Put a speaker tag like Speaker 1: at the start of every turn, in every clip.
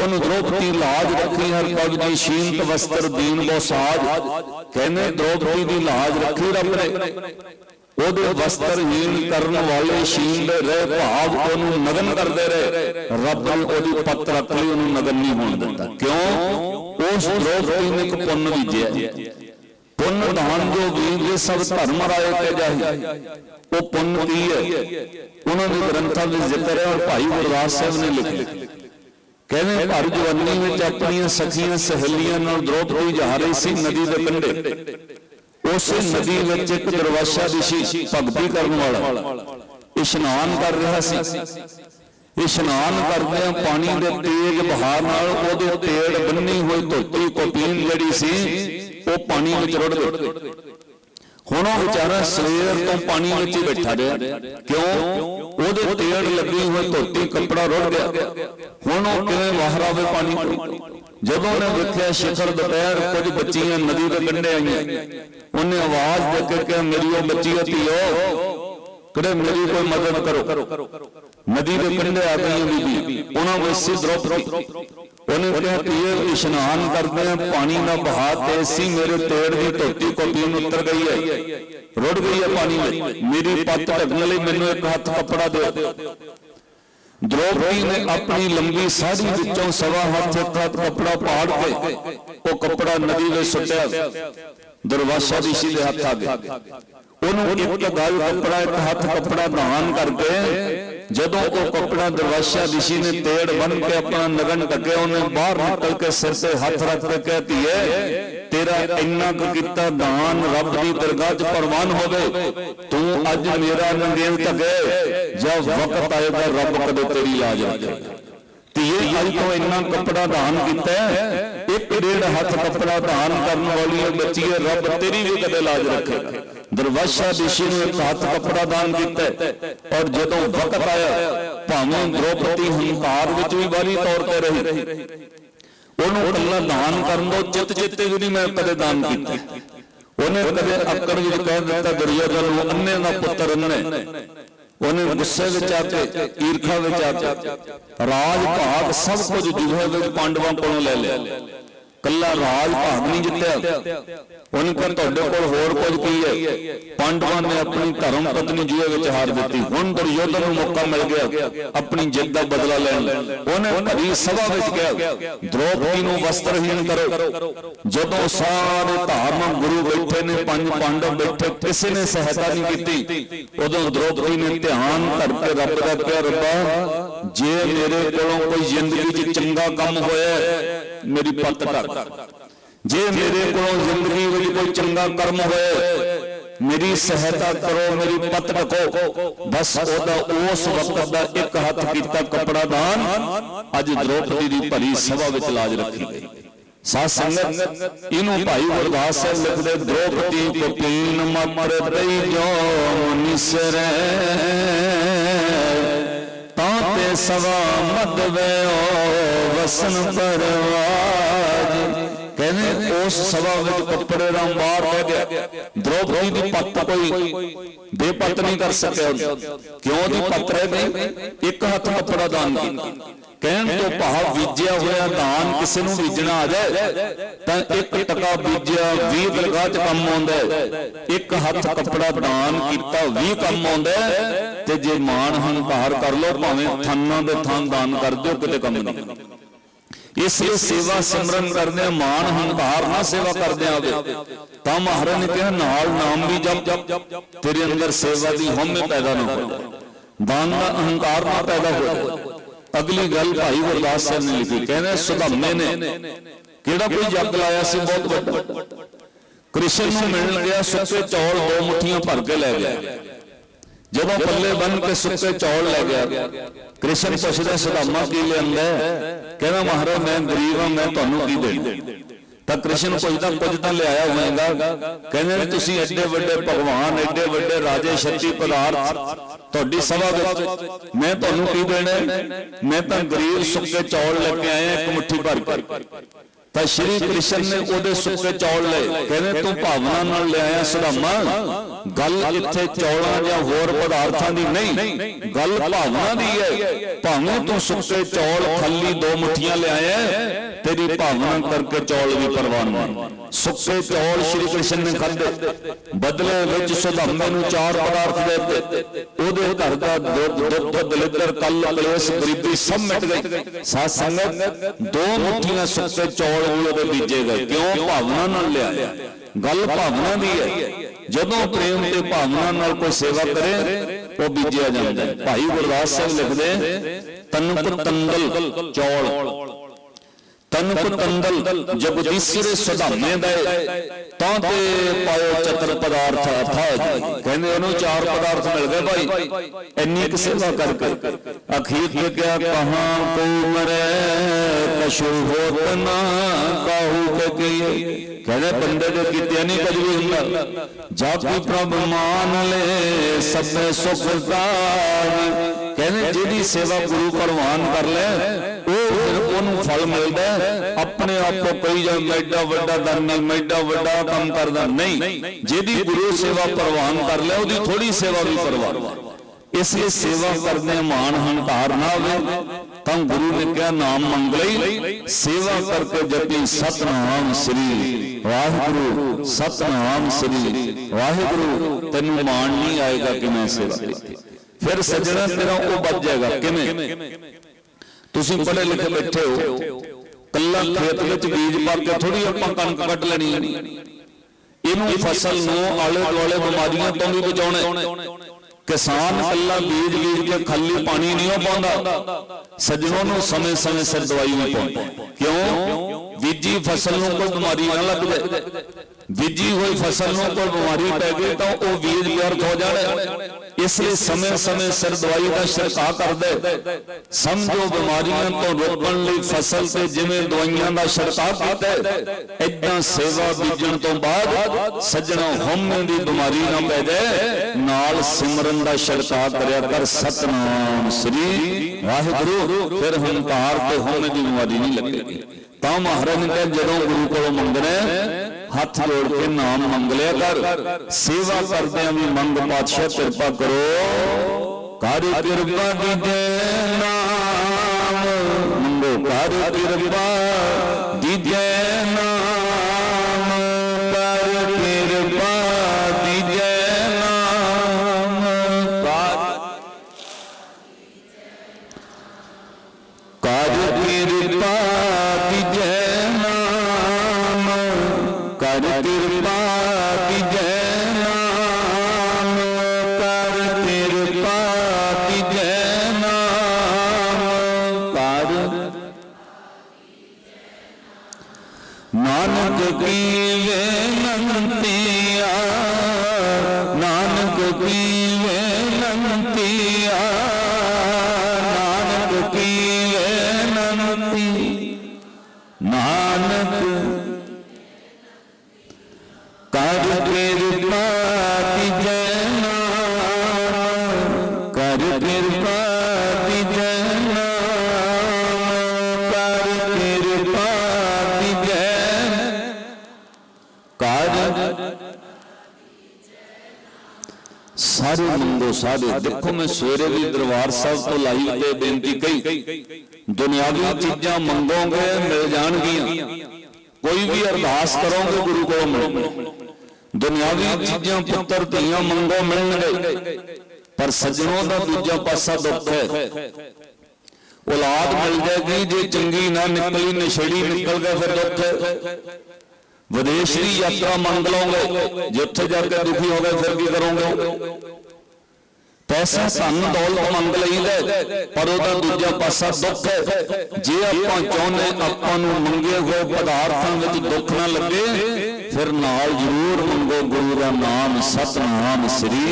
Speaker 1: ਸੁਨ ਦ੍ਰੋਪਦੀ ਲਾਜ ਰੱਖੀ ਹਰ ਪਗ ਦੀ ਸ਼ੀਨਤ ਵਸਤਰ ਦੀਨ ਬੋ ਸਾਜ। ਕਹਿੰਦੇ ਦ੍ਰੋਪਦੀ ਦੀ ਲਾਜ ਰੱਖੀ ਰੱਬ ਨੇ। ਉਹਦੇ ਵਸਤਰ ਕਰਨ ਵਾਲੇ ਸ਼ੀਨ ਰਹਿ ਭਾਵ ਉਹਨੂੰ ਨਗਨ ਕਰਦੇ ਰਹੇ। ਰੱਬ ਨੇ ਉਹਦੀ ਪੱਤ ਰੱਖ ਲਈ, ਉਹਨੂੰ ਨਗਨ ਨਹੀਂ ਹੋਣ ਦਿੱਤਾ। ਕਿਉਂ? ਉਸ ਦ੍ਰੋਪਦੀ ਨੇ ਇੱਕ ਪੁੰਨ ਬੀਜਿਆ ਪੁੰਨ ਦਾਨ ਜੋ ਵੀਰ ਸਭ ਧਰਮ ਰਾਏ ਤੇ ਜਾਹੀ। ਉਹ ਪੁੰਨ ਕੀ ਹੈ? ਉਹਨਾਂ ਦੇ ਗ੍ਰੰਥਾਂ ਵਿੱਚ ਜ਼ਿਕਰ ਹੈ ਔਰ ਭਾਈ ਗੁਰਦਾਸ ਸਾਹਿਬ ਨੇ ਲਿਖਿਆ। ਕਹਿੰਦੇ ਭਰ ਜਵਾਨੀ ਵਿੱਚ ਆਪਣੀਆਂ ਸਖੀਆਂ ਸਹੇਲੀਆਂ ਨਾਲ ਦ੍ਰੋਪਦੀ ਜਾ ਰਹੀ ਸੀ ਨਦੀ ਦੇ ਕੰਢੇ। ਉਸੇ ਨਦੀ ਵਿੱਚ ਇੱਕ ਦਰਵਾਸ਼ਾ ਦਿਸ਼ੀ ਭਗਤੀ ਕਰਨ ਵਾਲਾ। ਇਸ਼ਨਾਨ ਕਰ ਰਿਹਾ ਸੀ। ਇਸ਼ਨਾਨ ਕਰਦਿਆਂ ਪਾਣੀ ਦੇ ਤੇਜ਼ ਬਹਾਅ ਨਾਲ ਉਹਦੇ ਤੇੜ ਬੰਨੀ ਹੋਈ ਧੋਤੀ ਕੋਪੀਨ ਜਿਹੜੀ ਸੀ ਉਹ ਪਾਣੀ ਵਿੱਚ ਰੁੜ ਗਈ। ਹੁਣ ਉਹ ਵਿਚਾਰਾ ਸਵੇਰ ਤੋਂ ਪਾਣੀ ਵਿੱਚ ਹੀ ਬੈਠਾ ਰਿਹਾ। ਕਿਉਂ? ਉਹਦੇ ਤੇੜ ਲੱਗੀ ਹੋਈ ਧੋਤੀ ਕੱਪੜਾ ਰੁੜ ਗਿਆ। ਹੁਣ ਉਹ ਕਿਵੇਂ ਬਾਹਰ ਆਵੇ ਪਾਣੀ? ਤੋਂ ਜਦੋਂ ਉਹਨੇ ਵੇਖਿਆ ਸ਼ਿਖਰ ਦੁਪਹਿਰ ਕੁਝ ਬੱਚੀਆਂ ਨਦੀ ਦੇ ਕੰਢੇ ਆਈਆਂ। ਉਹਨੇ ਆਵਾਜ਼ ਦੇ ਕੇ ਕਿਹਾ ਮੇਰੀ ਉਹ ਬੱਚੀ ਧੀਓ। ਕੜੇ ਮੇਰੀ ਕੋਈ ਮਦਦ ਕਰੋ। ਨਦੀ ਦੇ ਕੰਢੇ ਆ ਗਈਆਂ ਬੀਬੀ। ਉਹਨਾਂ ਵਿੱਚ ਸੀ ਦ੍ਰੋਪਦੀ। ਉਹਨੇ ਕਿਹਾ ਧੀਏ ਇਸ਼ਨਾਨ ਕਰਦੇ ਆ, ਪਾਣੀ ਦਾ ਬਹਾਅ ਤੇ ਸੀ, ਮੇਰੇ ਤੇੜ ਦੀ ਧੋਤੀ ਕੋਪੀਨ ਉਤਰ ਗਈ ਹੈ। ਰੁੜ ਗਈ ਹੈ ਪਾਣੀ ਵਿੱਚ। ਮੇਰੀ ਪੱਤ ਢੱਕਣ ਲਈ ਮੈਨੂੰ ਇੱਕ ਹੱਥ ਕੱਪੜਾ ਦਿਓ। ਦ੍ਰੋਪਦੀ ਨੇ ਆਪਣੀ ਲੰਬੀ ਸਾੜੀ ਵਿੱਚੋਂ ਸਵਾ ਹੱਥ ਇੱਕ ਹੱਥ ਕੱਪੜਾ ਪਾੜ ਕੇ ਉਹ ਕੱਪੜਾ ਨਦੀ ਵਿੱਚ ਸੁੱਟਿਆ। ਦਰਵਾਸ਼ਾ ਦੀ ਸੀ ਦੇ ਹੱਥ ਆ ਗਿਆ। ਉਹਨੂੰ ਇੱਕ ਗਲ ਕੱਪੜਾ ਇੱਕ ਹੱਥ ਕੱਪੜਾ ਦਾਨ ਕਰਕੇ ਜਦੋਂ ਉਹ ਕੱਪੜਾ ਦਰਵਾਸ਼ਾ ਦਿਸ਼ੀ ਨੇ ਤੇੜ ਬਨ ਕੇ ਆਪਣਾ ਨਗਨ ਢੱਕਿਆ ਉਹਨੇ ਬਾਹਰ ਨਿਕਲ ਕੇ ਸਿਰ ਤੇ ਹੱਥ ਰੱਖ ਕੇ ਕਹਤੀ ਹੈ ਤੇਰਾ ਇੰਨਾ ਕੁ ਕੀਤਾ ਦਾਨ ਰੱਬ ਦੀ ਦਰਗਾਹ 'ਚ ਪ੍ਰਵਾਨ ਹੋਵੇ ਤੂੰ ਅੱਜ ਮੇਰਾ ਨੰਗੇਲ ਢਕੇ ਜਦ ਵਕਤ ਆਏਗਾ ਰੱਬ ਕਦੇ ਤੇਰੀ ਲਾਜ ਰੱਖੇਗਾ ਧੀਏ ਅੱਜ ਤੋਂ ਇੰਨਾ ਕੱਪੜਾ ਦਾਨ ਕੀਤਾ ਇੱਕ ਡੇਢ ਹੱਥ ਕੱਪੜਾ ਦਾਨ ਕਰਨ ਵਾਲੀ ਬੱਚੀ ਰੱਬ ਤੇਰੀ ਵੀ ਕਦੇ ਲਾਜ ਰੱਖੇਗਾ। ਦਰਵਾਸ਼ਾ ਦਿਸ਼ੀ ਨੂੰ ਇੱਕ ਹੱਥ ਕੱਪੜਾ ਦਾਨ ਕੀਤਾ ਔਰ ਜਦੋਂ ਵਕਤ ਆਇਆ, ਭਾਵੇਂ ਦ੍ਰੋਪਦੀ ਹੰਕਾਰ ਵਿੱਚ ਵੀ ਵਾਰੀ ਤੌਰ ਤੇ ਰਹੀ, ਉਹਨੂੰ ਕੱਲਾ ਦਾਨ ਕਰਨ ਦਾ ਚਿੱਤ ਚਿੱਤੇ ਵੀ ਨਹੀਂ ਮੈਂ ਕਦੇ ਦਾਨ ਕੀਤਾ। ਉਹਨੇ ਕਦੇ ਅੱਕੜ ਵਿੱਚ ਕਹਿ ਦਿੱਤਾ ਦੁਰਯੋਧਨ ਨੂੰ ਅੰਨੇ ਦਾ ਪੁੱਤਰ ਅੰਨੇ ਉਹਨੇ ਗੁੱਸੇ ਵਿੱਚ ਆ ਕੇ, ਈਰਖਾ ਵਿੱਚ ਆ ਕੇ, ਰਾਜ, ਭਾਗ ਸਭ ਕੁਝ ਜੂਹੇ ਵਿੱਚ ਪਾਂਡਵਾਂ ਕੋਲੋਂ ਲੈ ਲਿਆ। ਕੱਲਾ ਰਾਜ ਭਾਗ ਨਹੀਂ ਜਿੱਤਿਆ। ਉਹਨੇ ਕਿਹਾ ਤੁਹਾਡੇ ਕੋਲ ਹੋਰ ਕੁਝ ਕੀ ਹੈ? ਪਾਂਡਵਾਂ ਨੇ ਆਪਣੀ ਧਰਮ ਪਤਨੀ ਜੂਹੇ ਵਿੱਚ ਹਾਰ ਦਿੱਤੀ ਹੁਣ ਦੁਰਯੋਧਨ ਨੂੰ ਮੌਕਾ ਮਿਲ ਗਿਆ। ਆਪਣੀ ਜਿੱਤ ਦਾ ਬਦਲਾ ਲੈਣ ਉਹਨੇ ਭਰੀ ਸਭਾ ਵਿੱਚ ਕਿਹਾ, ਦ੍ਰੋਪਦੀ ਨੂੰ ਵਸਤਰਹੀਣ ਕਰੋ। ਜਦੋਂ ਸਾਰੇ ਧਾਰਮਿਕ ਗੁਰੂ ਬੈਠੇ ਨੇ, ਪੰਜ ਪਾਂਡਵ ਬੈਠੇ, ਕਿਸੇ ਨੇ ਸਹਾਇਤਾ ਨਹੀਂ ਕੀਤੀ, ਉਦੋਂ ਦ੍ਰੋਪਦੀ ਨੇ ਧਿਆਨ ਧਰ ਕੇ ਰੱਬ ਦਾ ਕਿਹਾ, ਰੱਬਾ, ਜੇ ਮੇਰੇ ਕੋਲੋਂ ਕੋਈ ਜ਼ਿੰਦਗੀ 'ਚ ਚੰਗਾ ਕੰਮ ਹੋਇਆ ਮੇਰੀ ਪੱਤ ਢੱਕ ਜੇ ਮੇਰੇ ਕੋਲੋਂ ਜ਼ਿੰਦਗੀ ਵਿੱਚ ਕੋਈ ਚੰਗਾ ਕਰਮ ਹੋਏ ਮੇਰੀ ਸਹਾਇਤਾ ਕਰੋ ਮੇਰੀ ਪੱਤ ਢਕੋ ਬਸ ਉਹਦਾ ਉਸ ਵਕਤ ਦਾ ਇੱਕ ਹੱਥ ਕੀਤਾ ਕਪੜਾ ਦਾਨ। ਅੱਜ ਦ੍ਰੋਪਦੀ ਦੀ ਭਰੀ ਸਭਾ ਵਿੱਚ ਲਾਜ ਰੱਖੀ ਗਈ। ਸਾਧ ਸੰਗਤ ਇਹਨੂੰ ਭਾਈ ਗੁਰਦਾਸ ਸਾਹਿਬ ਲਿਖਦੇ ਦ੍ਰੋਪਦੀ ਕੋ ਪੀਨ ਮਮਰ ਦਈ ਜੋ ਨਿਸਰੈ ਸਵਾ ਮਦ ਵਿਓ ਵਸਨ ਪਰਵਾਜ ਉਸ ਸਭਾ ਵਿੱਚ ਕੱਪੜੇ ਦਾ ਮਾਰ ਪੈ ਗਿਆ। ਦ੍ਰੋਪਦੀ ਦੀ ਪੱਤ ਕੋਈ ਬੇਪੱਤ ਨਹੀਂ ਕਰ ਸਕਿਆ ਕਿਉਂ ਦੀ ਪੱਤ ਰਹਿ ਗਈ? ਇੱਕ ਹੱਥ ਕੱਪੜਾ ਦਾਨ ਕੀਤਾ। ਕਹਿਣ ਤੋਂ ਭਾਵ ਬੀਜਿਆ ਹੋਇਆ ਦਾਨ ਕਿਸੇ ਨੂੰ ਬੀਜਣਾ ਆ ਜਾਏ, ਤਾਂ ਇੱਕ ਟਕਾ ਬੀਜਿਆ 20 ਦਰਗਾਹ 'ਚ ਕੰਮ ਆਉਂਦਾ ਇੱਕ ਹੱਥ ਕੱਪੜਾ ਦਾਨ ਕੀਤਾ 20 ਕੰਮ ਆਉਂਦਾ ਤੇ ਜੇ ਮਾਣ ਹੰਕਾਰ ਕਰ ਲੋ ਭਾਵੇਂ ਥਾਨਾਂ ਦੇ ਥਾਂ ਦਾਨ ਕਰ ਦਿਓ, ਕਿਤੇ ਕੰਮ ਨਹੀਂ। ਸੇਵਾ ਸਿਮਰਨ ਕਰਦੇ ਆ ਮਾਣ ਹੰਕਾਰ ਨਾ ਸੇਵਾ ਕਰਦੇ ਆਵੇ ਤਾਂ ਮਹਾਰਾਜ ਨੇ ਕਿਹਾ ਨਾਲ ਨਾਮ ਵੀ ਜਪ ਤੇਰੇ ਅੰਦਰ ਸੇਵਾ ਦੀ ਹਉਮੈ ਪੈਦਾ ਨਾ ਹੋਵੇ। ਦਾਨ ਦਾ ਅਹੰਕਾਰ ਨਾ ਪੈਦਾ ਹੋਵੇ। ਅਗਲੀ ਗੱਲ ਭਾਈ ਗੁਰਦਾਸ ਸਾਹਿਬ ਨੇ ਲਿਖੀ ਕਹਿੰਦੇ ਸੁਧਾਮੇ ਨੇ ਕਿਹੜਾ ਕੋਈ ਜੱਗ ਲਾਇਆ ਸੀ ਬਹੁਤ ਵੱਡਾ। ਕ੍ਰਿਸ਼ਨ ਨੂੰ ਮਿਲਣ ਗਿਆ ਸੁੱਕੇ ਚੌਲ ਦੋ ਮੁੱਠੀਆਂ ਭਰ ਕੇ ਲੈ ਗਿਆ। ਜਦੋਂ ਪੱਲੇ ਬੰਨ ਕੇ ਸੁੱਕੇ ਚੌਲ ਲੈ ਗਿਆ ਕ੍ਰਿਸ਼ਨ ਪੁੱਛਦਾ ਸੁਦਾਮਾ ਕੀ ਲਿਆਂਦਾ ਹੈ? ਕਹਿੰਦਾ ਮਹਾਰਾਜ ਮੈਂ ਗਰੀਬ ਹਾਂ ਮੈਂ ਤੁਹਾਨੂੰ ਕੀ ਦੇਣਾ? ਤਾਂ ਕ੍ਰਿਸ਼ਨ ਪੁੱਛਦਾ ਕੁਝ ਤਾਂ ਲਿਆਇਆ ਹੋਵੇਗਾ? ਕਹਿੰਦੇ ਤੁਸੀਂ ਐਡੇ ਵੱਡੇ ਭਗਵਾਨ ਐਡੇ ਵੱਡੇ ਰਾਜੇ ਸ਼ਕਤੀ ਪਦਾਰਥ ਤੁਹਾਡੀ ਸਭਾ ਵਿੱਚ ਮੈਂ ਤੁਹਾਨੂੰ ਕੀ ਦੇਣਾ? ਮੈਂ ਤਾਂ ਗਰੀਬ ਸੁੱਕੇ ਚੌਲ ਲੈ ਕੇ ਆਇਆ ਇੱਕ ਮੁੱਠੀ ਭਰ ਕੇ। ਤਾਂ ਸ਼੍ਰੀ ਕ੍ਰਿਸ਼ਨ ਨੇ ਉਹਦੇ ਸੁੱਕੇ ਚੌਲ ਲਏ। ਕਹਿੰਦੇ ਤੂੰ ਭਾਵਨਾ ਨਾਲ ਲਿਆਇਆ ਸੁਦਾਮਾ। ਗੱਲ ਇੱਥੇ ਚੌਲਾਂ ਜਾਂ ਹੋਰ ਪਦਾਰਥਾਂ ਦੀ ਨਹੀਂ। ਗੱਲ ਭਾਵਨਾ ਦੀ ਹੈ। ਭਾਵੇਂ ਤੂੰ ਸੁੱਕੇ ਚੌਲ, ਖਾਲੀ ਦੋ ਮੁੱਠੀਆਂ ਲਿਆਇਆ, ਤੇਰੀ ਭਾਵਨਾ ਕਰਕੇ ਚੌਲ ਵੀ ਪ੍ਰਵਾਨ ਸੁੱਕੇ ਚੌਲ ਸ਼੍ਰੀ ਕ੍ਰਿਸ਼ਨ ਨੇ ਖਾਧੇ। ਬਦਲੇ ਵਿੱਚ ਸੁਦਾਮੇ ਨੂੰ ਚਾਰ ਪਦਾਰਥ ਦੇ ਦਿੱਤੇ। ਉਹਦੇ ਘਰ ਦਾ ਦੁੱਧ ਦੁੱਧ, ਦਲਿੱਦਰ ਕੱਲ ਕਲੇਸ਼, ਗਰੀਬੀ ਸਭ ਮਿਟ ਗਈ ਸਾਧ ਸੰਗਤ, ਦੋ ਮੁੱਠੀਆਂ ਸੁੱਕੇ ਚੌਲ ਉਹਦੇ ਬੀਜੇ ਗਏ। ਕਿਉਂ? ਭਾਵਨਾ ਨਾਲ ਲਿਆਇਆ। ਗੱਲ ਭਾਵਨਾ ਦੀ ਹੈ। ਜਦੋਂ ਪ੍ਰੇਮ ਤੇ ਭਾਵਨਾ ਨਾਲ ਕੋਈ ਸੇਵਾ ਕਰੇ ਉਹ ਬੀਜਿਆ ਜਾਂਦਾ ਹੈ। ਭਾਈ ਗੁਰਦਾਸ ਸਾਹਿਬ ਲਿਖਦੇ ਤਨਕ ਤੰਦਲ ਚੌਲ। ਤਨਕ ਤੰਦਲ ਜਗਦੀਸ਼ਰੇ ਸੁਧਾਮੇ ਦੇ ਤਾਂ ਤੇ ਪਾਇਓ ਚਤਰ ਪਦਾਰਥ ਜੀ ਕਹਿੰਦੇ ਉਹਨੂੰ ਚਾਰ ਪਦਾਰਥ ਮਿਲ ਗਏ ਭਾਈ। ਇੰਨੀ ਕਿ ਸੇਵਾ ਕਰਕੇ। ਅਖੀਰ ਤੇ ਕਿਹਾ ਕਹਾਂ ਕੋ ਮਰੇ ਕਸ਼ੂ ਹੋਤ ਨਾ ਕਾਹੂ ਕੇ ਕਹੀਏ ਕਹਿੰਦੇ ਬੰਦੇ ਦੇ ਕੀਤੇ ਨਹੀਂ ਕੁਝ ਵੀ ਹੁੰਦਾ। ਜਦ ਕੀ ਪ੍ਰਭ ਮਾਨ ਲੈ ਸਭੇ ਸੁਖ ਦਾਨ ਕਹਿੰਦੇ ਜਿਹਦੀ ਸੇਵਾ ਗੁਰੂ ਪ੍ਰਵਾਨ ਕਰ ਲੈ ਉਹ ਉਹਨੂੰ ਫਲ ਮਿਲਦਾ ਆਪਣੇ ਆਪ ਤੋਂ ਕਈ ਜਾਂ ਮੈਡਾ ਵੱਡਾ ਦਾਨੀ ਮੈਡਾ ਵੱਡਾ ਕੰਮ ਕਰਦਾ, ਨਹੀਂ। ਜਿਹਦੀ ਗੁਰੂ ਸੇਵਾ ਪ੍ਰਵਾਨ ਕਰ ਲੈ ਉਹਦੀ ਥੋੜੀ ਸੇਵਾ ਵੀ ਪ੍ਰਵਾਨ ਇਸ ਲਈ ਸੇਵਾ ਕਰਦੇ ਮਾਨ ਹੰਕਾਰ ਨਾ ਹੋਵੇ ਤਾਂ ਗੁਰੂ ਨੇ ਕਿਹਾ, ਨਾਮ ਮੰਗਲਈ ਸੇਵਾ ਕਰਕੇ ਜਪੀ ਸਤਨਾਮ ਸ੍ਰੀ ਵਾਹਿਗੁਰੂ, ਸਤਨਾਮ ਸ੍ਰੀ ਵਾਹਿਗੁਰੂ। ਤੈਨੂੰ ਮਾਣ ਨਹੀਂ ਆਏਗਾ ਕਿ ਮੈਂ ਸੇਵਾ ਕੀਤੀ। ਫਿਰ ਸੱਜਣਾ, ਤੇਰਾ ਉਹ ਬਚ ਜਾਏਗਾ, ਕਿਵੇਂ? ਤੁਸੀਂ ਪੜ੍ਹੇ ਲਿਖੇ ਬੈਠੇ ਹੋ। ਕੱਲਾ ਖੇਤ ਵਿੱਚ ਬੀਜ ਪਾ ਕੇ ਥੋੜੀ ਆਪਾਂ ਕਣਕ ਕੱਢ ਲੈਣੀ ਇਹਨੂੰ ਫਸਲ ਨੂੰ ਆਲੇ ਦੁਆਲੇ ਬਿਮਾਰੀਆਂ ਤੋਂ ਵੀ ਬਚਾਉਣਾ ਹੈ। ਕਿਸਾਨ ਕੱਲਾ ਬੀਜ ਬੀਜ ਕੇ ਖਾਲੀ ਪਾਣੀ ਨਹੀਂ ਉਹ ਪਾਉਂਦਾ। ਸੱਜਣੋਂ ਨੂੰ ਸਮੇਂ ਸਮੇਂ ਸਿਰ ਦਵਾਈ ਵੀ ਪਾਉਂਦਾ। ਕਿਉਂ? ਬੀਜੀ ਫਸਲ ਨੂੰ ਕੋਈ ਬਿਮਾਰੀ ਨਾ ਲੱਗ ਜਾਏ। ਬੀਜੀ ਹੋਈ ਫਸਲ ਨੂੰ ਕੋਈ ਬਿਮਾਰੀ ਪੈ ਗਈ ਤਾਂ ਉਹ ਬੀਜ ਵਿਅਰਥ ਹੋ ਜਾਣਾ। ਇਸ ਲਈ ਸਮੇਂ ਸਮੇਂ ਸਿਰ ਦਵਾਈ ਦਾ ਛਿੜਕਾਅ ਕਰਦੇ। ਸਮਝੋ ਬਿਮਾਰੀਆਂ ਤੋਂ ਰੋਕਣ ਲਈ ਫਸਲ ਤੇ ਜਿਵੇਂ ਦਵਾਈਆਂ ਦਾ ਛਿੜਕਾਅ ਕੀਤਾ ਇਦਾਂ ਸੇਵਾ ਬੀਜਣ ਤੋਂ ਬਾਅਦ ਸੱਜਣਾ ਹਉਮੈ ਦੀ ਬਿਮਾਰੀ ਨਾ ਪੈ ਜਾਏ, ਨਾਲ ਸਿਮਰਨ ਦਾ ਛਿੜਕਾਅ ਕਰਿਆ ਕਰ ਸਤਨਾਮ ਸ੍ਰੀ ਵਾਹਿਗੁਰੂ। ਫਿਰ ਹੰਕਾਰ ਤੇ ਹਉਮੈ ਦੀ ਬਿਮਾਰੀ ਨਹੀਂ ਲੱਗੇਗੀ। ਤਾਂ ਮਹਾਰਾਜ ਨੇ ਜਦੋਂ ਗੁਰੂ ਕੋਲੋਂ ਮੰਗਣਾ ਹੱਥ ਜੋੜ ਕੇ ਨਾਮ ਮੰਗ ਲਿਆ ਕਰ। ਸੇਵਾ ਕਰਦਿਆਂ ਵੀ ਮੰਗ ਪਾਤਸ਼ਾਹ ਕਿਰਪਾ ਕਰੋ। ਕਰ ਕਿਰਪਾ ਦੀਜੇ ਨਾਮ। ਮੰਗੋ ਕਰ ਕਿਰਪਾ ਦੀਜੇ ਨਾਮ। ਕਰ ਕਿਰਪਾ ਦੀਜੇ ਨਾਮ। ਕਰ ਕਰ ਕਿਰਪਾ ਮੰਗੋ ਦੇਖੋ ਮੈਂ ਸਵੇਰੇ ਵੀ ਦਰਬਾਰ ਸਾਹਿਬ ਤੋਂ ਲਾਈਵ ਤੇ ਬੇਨਤੀ ਕਹੀ, ਦੁਨਿਆਵੀ ਚੀਜ਼ਾਂ ਮੰਗੋਗੇ, ਮਿਲ ਜਾਣਗੀਆਂ। ਕੋਈ ਵੀ ਅਰਦਾਸ ਕਰੋਗੇ ਗੁਰੂ ਕੋਲੋਂ ਮਿਲਣਗੇ ਦੁਨਿਆਵੀ ਚੀਜ਼ਾਂ ਪੁੱਤਰ ਧੀਆਂ ਮੰਗੋ ਮਿਲਣਗੇ। ਪਰ ਸੱਜਣੋਂ ਦਾ ਦੂਜਾ ਪਾਸਾ ਦੁੱਖ ਹੈ। ਔਲਾਦ ਮਿਲ ਜਾਏਗੀ, ਜੇ ਚੰਗੀ ਨਾ ਨਿਕਲੀ, ਨਸ਼ੇੜੀ ਨਿਕਲ ਗਿਆ ਫਿਰ ਦੁੱਖ ਵਿਦੇਸ਼ ਦੀ ਯਾਤਰਾ ਮੰਗ ਲਓਗੇ। ਜੇ ਉੱਥੇ ਜਾ ਕੇ ਦੁਖੀ ਹੋ ਗਏ ਫਿਰ ਕੀ ਕਰੋਗੇ? ਪੈਸਾ ਧਨ ਦੌਲਤ ਮੰਗ ਲਈਦਾ ਪਰ ਉਹਦਾ ਦੂਜਾ ਪਾਸਾ ਦੁੱਖ ਹੈ। ਜੇ ਆਪਾਂ ਚਾਹੁੰਦੇ ਆਪਾਂ ਨੂੰ ਮੰਗੇ ਹੋਏ ਪਦਾਰਥਾਂ ਵਿੱਚ ਦੁੱਖ ਨਾ ਲੱਗੇ, ਫਿਰ ਨਾਲ ਜ਼ਰੂਰ ਮੰਗੋ ਗੁਰੂ ਦਾ ਨਾਮ, ਸਤਨਾਮ ਸ੍ਰੀ।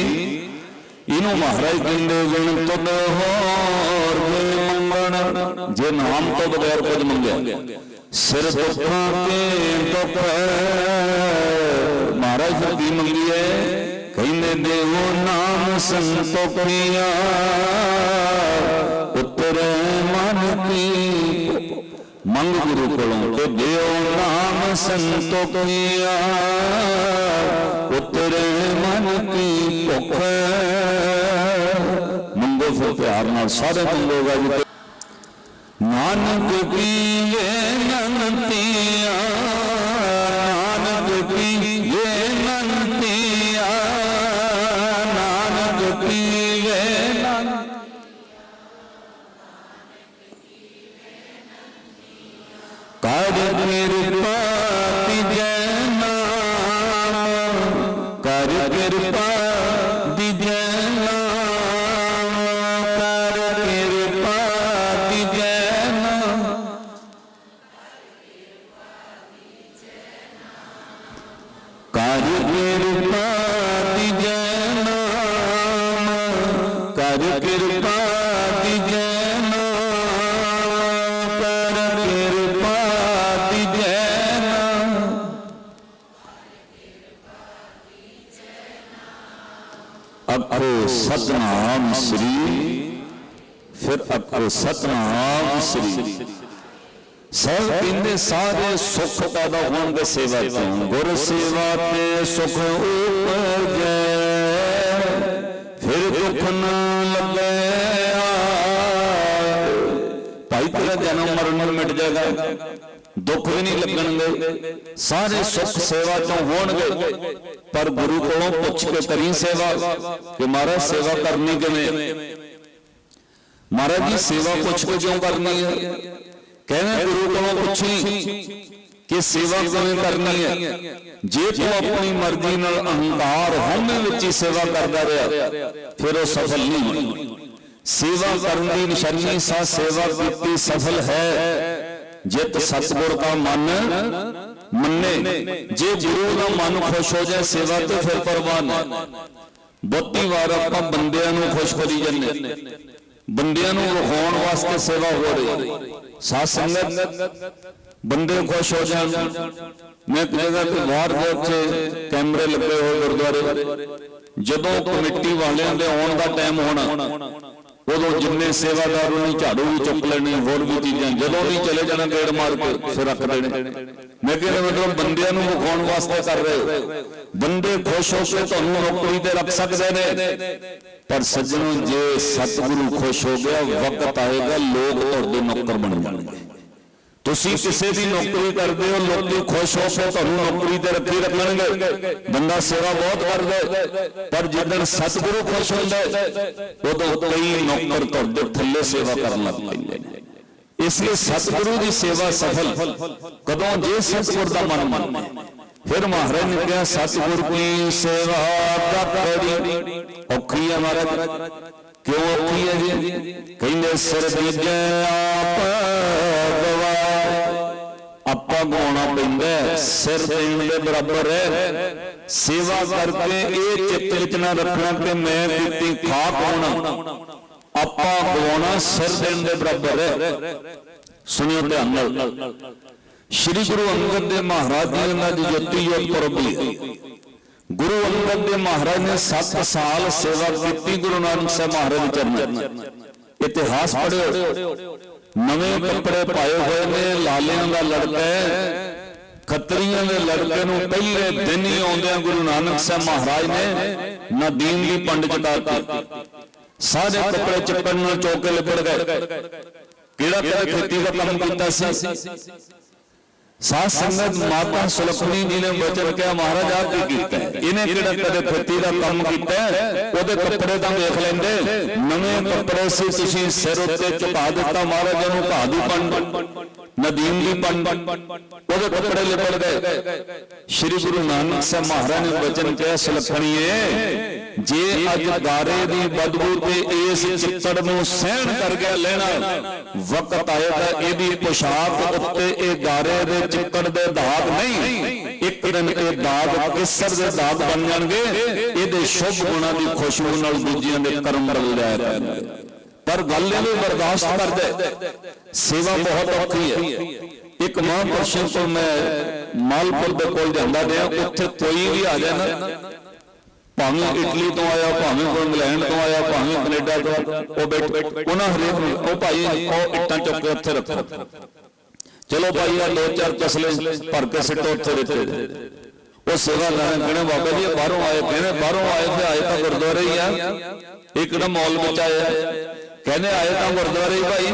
Speaker 1: ਇਹਨੂੰ ਮਹਾਰਾਜ ਕਹਿੰਦੇ ਗੁਣ ਤੁਧ ਹੋਰ ਮੰਗਣ? ਜੇ ਨਾਮ ਤੋਂ ਬਗੈਰ ਕੁਝ ਮੰਗਿਆ, ਸਿਰ ਦੁੱਖਾਂ ਕੇ ਦੁੱਖ ਮਹਾਰਾਜ ਫਿਰ ਕੀ ਮੰਗੀਏ? ਕਹਿੰਦੇ ਦੇਵੋ ਨਾਮ ਸੰਤੋਖਿਆ ਉਤਰੇ ਮਨ ਕੀ ਮੰਗ ਗੁਰੂ ਕੋਲੋਂ ਤੇ ਦਿਓ ਨਾਮ ਸੰਤੋਖੀਆ ਉਤਰੇ ਮਨ ਕੀ ਭੁੱਖ ਮੰਗੋ ਫਿਰ ਪਿਆਰ ਨਾਲ ਸਾਰੇ ਮੰਗੋਗਾ ਜੀ ਨਾਨਕ ਪੀਏ ਨਨਤੀਆ ਨਾਨਕ ਫਿਰ ਸਤਨਾਮ ਸ੍ਰੀ। ਸਭ ਕਹਿੰਦੇ ਸਾਰੇ ਸੁਖ ਪੈਦਾ ਹੋਣਗੇ ਸੇਵਾ ਤੋਂ। ਗੁਰ ਸੇਵਾ ਤੇ ਸੁਖ ਉਪਜੈ। ਫਿਰ ਦੁੱਖ ਨਾ ਲੱਗੇ ਭਾਈ ਤੇਰਾ ਜਨਮ ਮਰਨ ਮਿਟ ਜਾਏਗਾ। ਦੁੱਖ ਵੀ ਨਹੀਂ ਲੱਗਣਗੇ। ਸਾਰੇ ਸੁੱਖ ਸੇਵਾ ਤੋਂ ਹੋਣਗੇ। ਪਰ ਗੁਰੂ ਕੋਲੋਂ ਪੁੱਛ ਕੇ ਕਰੀ ਸੇਵਾ ਕਿ ਮਹਾਰਾਜ, ਸੇਵਾ ਕਰਨੀ ਕਿਵੇਂ? ਮਹਾਰਾਜ ਜੀ ਸੇਵਾ ਪੁੱਛ ਕੇ ਕਿਉਂ ਕਰਨੀ ਹੈ? ਕਹਿੰਦੇ ਗੁਰੂ ਕੋਲੋਂ ਪੁੱਛੀ ਕਿ ਸੇਵਾ ਕਿਵੇਂ ਕਰਨੀ ਹੈ? ਜੇ ਤੂੰ ਆਪਣੀ ਮਰਜ਼ੀ ਨਾਲ ਅਹੰਕਾਰ ਹਉਮੈ ਵਿੱਚ ਹੀ ਸੇਵਾ ਕਰਦਾ ਰਿਹਾ ਫਿਰ ਉਹ ਸਫਲ ਨਹੀਂ ਹੋਣੀ ਸੇਵਾ ਕਰਨ ਦੀ ਨਿਸ਼ਾਨੀ ਸਾ ਸੇਵਾ ਕੀਤੀ ਸਫਲ ਹੈ। ਜਿਤ ਸਤਿਗੁਰ ਦਾ ਮਨ ਮੰਨੇ ਜੇ ਗੁਰੂ ਦਾ ਮਨ ਖੁਸ਼ ਹੋ ਜਾਏ ਸੇਵਾ ਤੇ ਫਿਰ ਪਰਵਾਹ ਨਹੀਂ ਬਹੁਤੀ ਵਾਰ ਆਪਾਂ ਬੰਦਿਆਂ ਨੂੰ ਖੁਸ਼ ਕਰੀ ਜਾਂਦੇ। ਬੰਦਿਆਂ ਨੂੰ ਵਿਖਾਉਣ ਵਾਸਤੇ ਸੇਵਾ ਹੋ ਰਹੀ ਸਾਧ ਸੰਗਤ ਬੰਦੇ ਖੁਸ਼ ਹੋ ਜਾਣ। ਮੈਂ ਇੱਕ ਜਗ੍ਹਾ ਤੇ ਬਾਹਰ ਦੇ ਉੱਤੇ ਕੈਮਰੇ ਲੱਗੇ ਹੋਏ ਗੁਰਦੁਆਰੇ। ਜਦੋਂ ਕਮੇਟੀ ਵਾਲਿਆਂ ਦੇ ਆਉਣ ਦਾ ਟਾਈਮ ਹੋਣਾ ਉਦੋਂ ਜਿੰਨੇ ਸੇਵਾਦਾਰ ਉਹਨੇ ਝਾੜੂ ਵੀ ਚੁੱਕ ਲੈਣੇ, ਹੋਰ ਵੀ ਚੀਜ਼ਾਂ, ਜਦੋਂ ਵੀ ਚਲੇ ਜਾਣਾ ਗੇੜ ਮਾਰ ਕੇ, ਫਿਰ ਰੱਖ ਦੇਣੇ। ਮੈਂ ਕਹਿੰਦਾ ਮਤਲਬ ਬੰਦਿਆਂ ਨੂੰ ਵਿਖਾਉਣ ਵਾਸਤੇ ਕਰ ਰਹੇ ਹੋ। ਬੰਦੇ ਖੁਸ਼ ਹੋ ਕੇ ਤੁਹਾਨੂੰ ਨੌਕਰੀ ਤੇ ਰੱਖ ਸਕਦੇ ਨੇ। ਪਰ ਸੱਜਣੋ, ਜੇ ਸਤਿਗੁਰੂ ਖੁਸ਼ ਹੋ ਗਿਆ, ਵਕਤ ਆਏਗਾ, ਲੋਕ ਤੁਹਾਡੇ ਨੌਕਰ ਬਣ ਜਾਣਗੇ। ਤੁਸੀਂ ਕਿਸੇ ਦੀ ਨੌਕਰੀ ਕਰਦੇ ਹੋ ਲੋਕੀ ਖੁਸ਼ ਹੋ ਕੇ ਤੁਹਾਨੂੰ ਨੌਕਰੀ ਤੇ ਰੱਖੀ ਰੱਖਣਗੇ। ਬੰਦਾ ਸੇਵਾ ਬਹੁਤ ਕਰਦਾ ਹੈ, ਪਰ ਜਦੋਂ ਸਤਿਗੁਰੂ ਖੁਸ਼ ਹੁੰਦਾ ਹੈ, ਉਦੋਂ ਕਈ ਨੌਕਰ ਤੁਹਾਡੇ ਥੱਲੇ ਸੇਵਾ ਕਰਨ ਲੱਗ ਪੈਂਦੇ ਨੇ। ਇਸ ਲਈ ਸਤਿਗੁਰੂ ਦੀ ਸੇਵਾ ਸਫਲ। ਕਦੋਂ ਜੇ ਸਤਿਗੁਰ ਦਾ ਮਨ ਮੰਨੇ। ਫਿਰ ਮਹਾਰਾਜ ਨੇ ਕਿਹਾ ਸਤਿਗੁਰ ਕੀ ਸੇਵਾ ਕਰੀ ਔਖੀ ਹੈ ਮਹਾਰਾਜ। ਕਿਉਂ ਔਖੀ ਹੈ ਜੀ? ਕਹਿੰਦੇ ਸਿਰ ਦੀਜੇ ਆਪ ਗਵਾਏ ਆਪਾਂ ਗਾਉਣਾ ਪੈਂਦਾ ਸਿਰ ਦੇਣ ਦੇ ਬਰਾਬਰ ਹੈ। ਸੇਵਾ ਕਰਕੇ ਇਹ ਚਿੱਤ ਵਿੱਚ ਨਾ ਰੱਖਣਾ ਕਿ ਮੈਂ ਦਿੱਤੀ ਖਾਕ ਹੋਣਾ। ਆਪਾਂ ਗਵਾਉਣਾ ਸਿਰ ਦੇਣ ਦੇ ਬਰਾਬਰ ਹੈ। ਸੁਣਿਓ ਧਿਆਨ ਨਾਲ। ਸ਼੍ਰੀ ਗੁਰੂ ਅੰਗਦ ਦੇਵ ਮਹਾਰਾਜ ਜੀ ਦਾ ਜਯੰਤੀ ਯੋਗ ਪੁਰਬ ਗੁਰੂ ਅੰਗਦ ਦੇਵ ਮਹਾਰਾਜ ਨੇ 7 ਸਾਲ ਸੇਵਾ ਕੀਤੀ ਗੁਰੂ ਨਾਨਕ ਸਾਹਿਬ ਮਹਾਰਾਜ ਦੇ ਚਰਨਾਂ ਇਤਿਹਾਸ ਪੜਿਓ ਨਵੇਂ ਕੱਪੜੇ ਪਾਏ ਹੋਏ ਨੇ ਦਾ ਲੜਕਾ ਖੱਤਰੀਆਂ ਦੇ ਲੜਕੇ ਨੂੰ ਪਹਿਲੇ ਦਿਨ ਹੀ ਆਉਂਦਿਆਂ ਗੁਰੂ ਨਾਨਕ ਸਾਹਿਬ ਮਹਾਰਾਜ ਨੇ ਨਾ ਦੀਨ ਦੀ ਪੰਡ ਚਕਾਤੀ। ਸਾਰੇ ਕੱਪੜੇ ਚੱਕਣ ਨਾਲ ਚੌਕ ਕੇ ਗਏ। ਕਿਹੜਾ ਕਦੇ ਖੇਤੀ ਦਾ ਕੰਮ ਕੀਤਾ ਸੀ? ਸਾਧ ਸੰਗਤ ਮਾਤਾ ਸੁਲਖਣੀ ਜੀ ਨੇ ਬਚਨ ਕਿਹਾ, ਮਹਾਰਾਜ, ਆਪ ਕੀ ਕੀਤਾ ਇਹਨੇ ਕਿਹੜਾ ਕਦੇ ਖੇਤੀ ਦਾ ਕੰਮ ਕੀਤਾ ਉਹਦੇ ਕੱਪੜੇ ਤਾਂ ਵੇਖ ਲੈਂਦੇ। ਨਵੇਂ ਕੱਪੜੇ ਸੀ, ਤੁਸੀਂ ਸਿਰ ਉੱਤੇ ਝੁਕਾ ਦਿੱਤਾ, ਮਹਾਰਾਜ ਨੂੰ ਘਾਹ ਦੀ ਪੰਡ। ਨਦੀਮ ਦੀ ਪੰਡ ਉਹਦੇ ਕੱਪੜੇ ਲਿਬੜ ਗਏ। ਸ੍ਰੀ ਗੁਰੂ ਨਾਨਕ ਸਾਹਿਬ ਮਹਾਰਾਜ ਨੇ ਬਚਨ ਕਿਹਾ, ਸੁਲਖਣੀਏ, ਜੇ ਅੱਜ ਗਾਰੇ ਦੀ ਬਦਬੂ ਤੇ ਇਸ ਚਿੱਤੜ ਨੂੰ ਸਹਿਣ ਕਰ ਗਿਆ ਲੈਣਾ, ਵਕਤ ਆਏਗਾ ਇਹਦੀ ਪੋਸ਼ਾਕ ਉੱਤੇ ਇਹ ਗਾਰੇ ਦੇ ਚਿੱਤੜ ਦੇ ਦਾਗ ਨਹੀਂ, ਇੱਕ ਦਿਨ ਇਹ ਦਾਗ ਕਿਸਰ ਦੇ ਦਾਗ ਬਣ ਜਾਣਗੇ, ਇਹਦੇ ਸ਼ੁਭ ਗੁਣਾਂ ਦੀ ਖੁਸ਼ਬੂ ਨਾਲ ਦੂਜਿਆਂ ਦੇ ਕਰਮ ਬਦਲ ਲਿਆ ਕਰਨਗੇ। ਪਰ ਗੱਲ ਇਹ ਵੀ ਬਰਦਾਸ਼ਤ ਕਰਦੇ ਸੇਵਾ ਬਹੁਤ ਔਖੀ ਹੈ ਇੱਕ ਮਹਾਂਪੁਰਸ਼ਾਂ ਤੋਂ ਮੈਂ ਮਾਲਪੁਰ ਦੇ ਕੋਲ ਜਾਂਦਾ ਰਿਹਾ ਉੱਥੇ ਕੋਈ ਵੀ ਆ ਜਾਏ ਨਾ ਭਾਵੇਂ ਇਟਲੀ ਤੋਂ ਆਇਆ ਭਾਵੇਂ ਕੋਈ ਇੰਗਲੈਂਡ ਤੋਂ ਆਇਆ ਭਾਵੇਂ ਕੈਨੇਡਾ ਤੋਂ ਉਹ ਬੈਠ ਉਹਨਾਂ ਹਰੇਕ ਨੂੰ ਉਹ ਭਾਈ ਉਹ ਇੱਟਾਂ ਚੁੱਕ ਕੇ ਉੱਥੇ ਰੱਖੋ। ਚਲੋ ਭਾਈ ਆ ਦੋ ਚਾਰ ਤਸਲੇ ਭਰ ਕੇ ਸਿੱਟੋ ਉੱਥੇ ਦਿੱਤੇ ਉਹ ਸੇਵਾਦਾਰ ਕਹਿੰਦੇ ਬਾਬਾ ਜੀ, ਇਹ ਬਾਹਰੋਂ ਆਏ, ਕਹਿੰਦੇ ਬਾਹਰੋਂ ਆਏ ਤੇ ਆਏ ਤਾਂ ਗੁਰਦੁਆਰੇ ਹੀ ਆ। ਇੱਕ ਨਾ ਮੌਲ ਵਿੱਚ ਆਇਆ ਕਹਿੰਦੇ ਆਏ ਤਾਂ ਗੁਰਦੁਆਰੇ ਭਾਈ,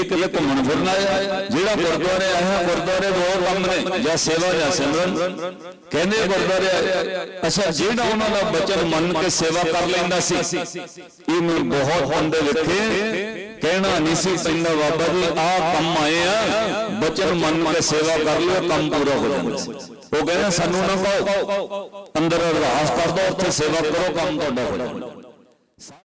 Speaker 1: ਇੱਕ ਇਹ ਘੁੰਮਣ ਫਿਰਨ ਆਇਆ ਜਿਹੜਾ ਗੁਰਦੁਆਰੇ ਆਇਆ, ਗੁਰਦੁਆਰੇ ਦੋ ਕੰਮ ਨੇ, ਜਾਂ ਸੇਵਾ ਜਾਂ ਸਿਮਰਨ। ਕਹਿੰਦੇ ਗੁਰਦੁਆਰੇ ਆਏ। ਅੱਛਾ, ਜਿਹੜਾ ਉਹਨਾਂ ਦਾ ਬਚਨ ਮੰਨ ਕੇ ਸੇਵਾ ਕਰ ਲੈਂਦਾ ਸੀ, ਇਹ ਮੈਂ ਬਹੁਤ ਬੰਦੇ ਵੇਖੇ ਕਹਿਣਾ ਨਹੀਂ ਸੀ ਪੈਂਦਾ, ਬਾਬਾ ਜੀ, ਆਹ ਕੰਮ ਆਏ ਆ, ਬਚਨ ਮੰਨ ਕੇ ਸੇਵਾ ਕਰ ਲਿਓ, ਕੰਮ ਪੂਰਾ ਹੋ ਜਾਂਦਾ ਉਹ ਕਹਿੰਦੇ ਸਾਨੂੰ ਨਾ ਕਹੋ ਅੰਦਰ ਅਰਦਾਸ ਕਰ ਦੋ ਉੱਥੇ ਸੇਵਾ ਕਰੋ, ਕੰਮ ਤੁਹਾਡਾ ਹੋ ਜਾਣਾ